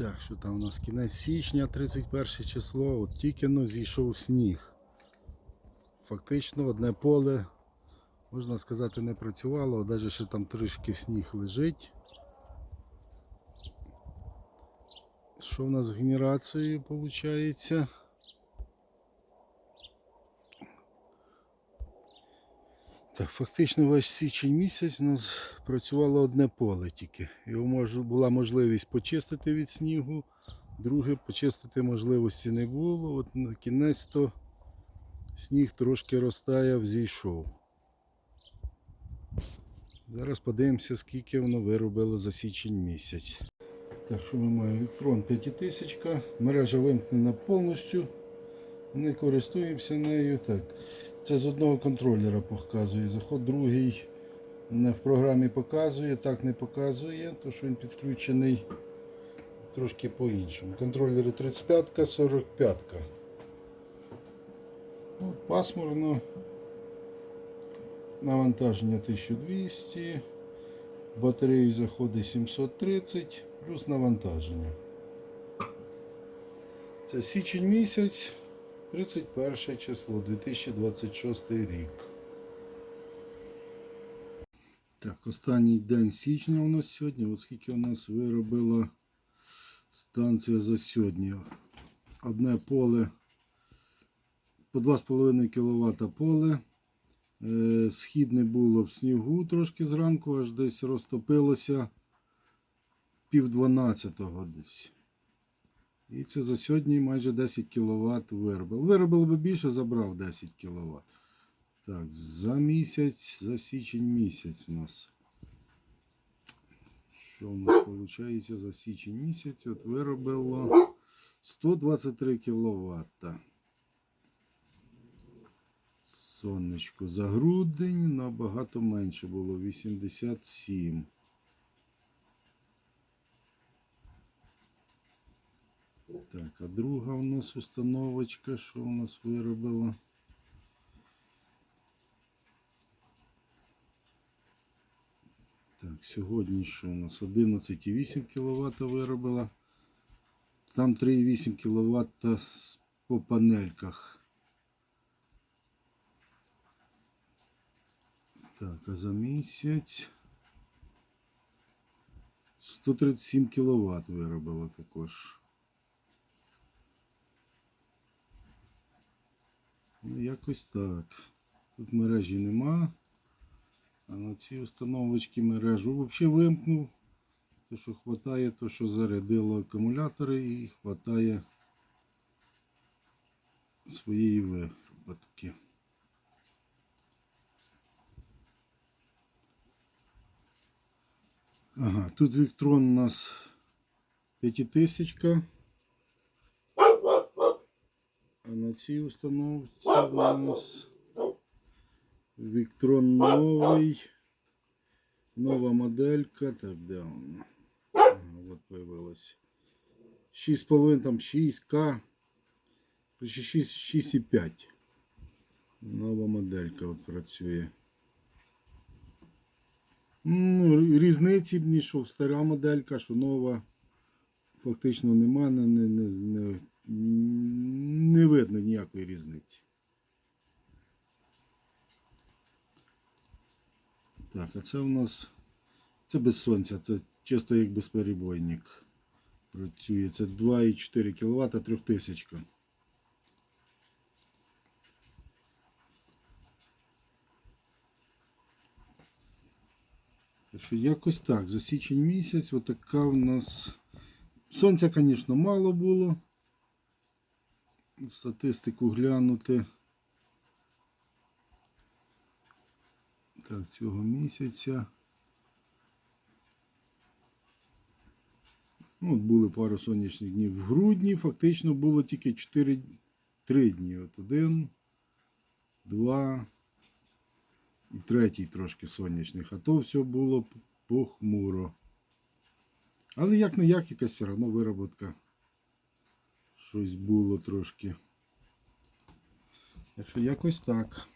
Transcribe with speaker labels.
Speaker 1: Так, що там у нас кінець січня, 31 число, от тільки но зійшов сніг. Фактично одне поле, можна сказати, не працювало, навіть ще там трішки сніг лежить. Що в нас з генерацією виходить? Так, фактично весь січень місяць у нас працювало одне поле тільки. Його була можливість почистити від снігу, друге почистити можливості не було. От на кінець то сніг трошки розтаяв, зійшов. Зараз подивимося, скільки воно виробило за січень місяць. Так, що ми маємо? Віктрон 5000, мережа вимкнена повністю. Не користуємося нею. Так. Це з одного контролера показує. Заход другий в програмі показує, так не показує, то що він підключений трошки по-іншому. Контролери 35-ка, 45-ка. Ну, пасмурно. Навантаження 1200. Батарею заходить 730 плюс навантаження. Це січень місяць. 31 число 2026 рік. Так, останній день січня у нас сьогодні. От скільки у нас виробила станція за сьогодні. Одне поле по 2,5 кВт поле. Е, Схід не було в снігу трошки зранку, аж десь розтопилося пів 12 десь. І це за сьогодні майже 10 кВт виробив. Виробив би більше, забрав 10 кВт. Так, за місяць, за січень місяць у нас. Що у нас виходить за січень місяць? От виробило 123 кВт. Сонечко за грудень набагато менше було 87. Так, а друга у нас установочка, що у нас виробила? Так, сьогодні що у нас 11,8 кВт виробила. Там 3,8 кВт по панельках. Так, а за місяць 137 кВт виробила також. Ну, якось так. Тут мережі нема. А на ці установочки мережу взагалі вимкнув. То, що хватає, то що зарядило акумулятори і хватає своєї вироботки. Ага, тут Віктрон у нас 5000. А на цій установці у нас Віктрон новий. Нова моделька. Так, де вона? От появилась. 6,5 там 6К. 6,5. Нова моделька от працює. Ну, різниці ні, що стара моделька, що нова. Фактично нема, не, не, не, не, видно ніякої різниці. Так, а це у нас це без сонця, це чисто як безперебойник. Працює. Це 2,4 кВт 3000. Так що якось так, за січень місяць отака у нас. Сонця, звісно, мало було. Статистику глянути. Так, цього місяця. Ну, були пару сонячних днів. В грудні фактично було тільки 4 3 дні. От один, два і третій трошки сонячних. А то все було похмуро. Але як не як якась все одно вироботка. Щось було трошки. Так що якось так.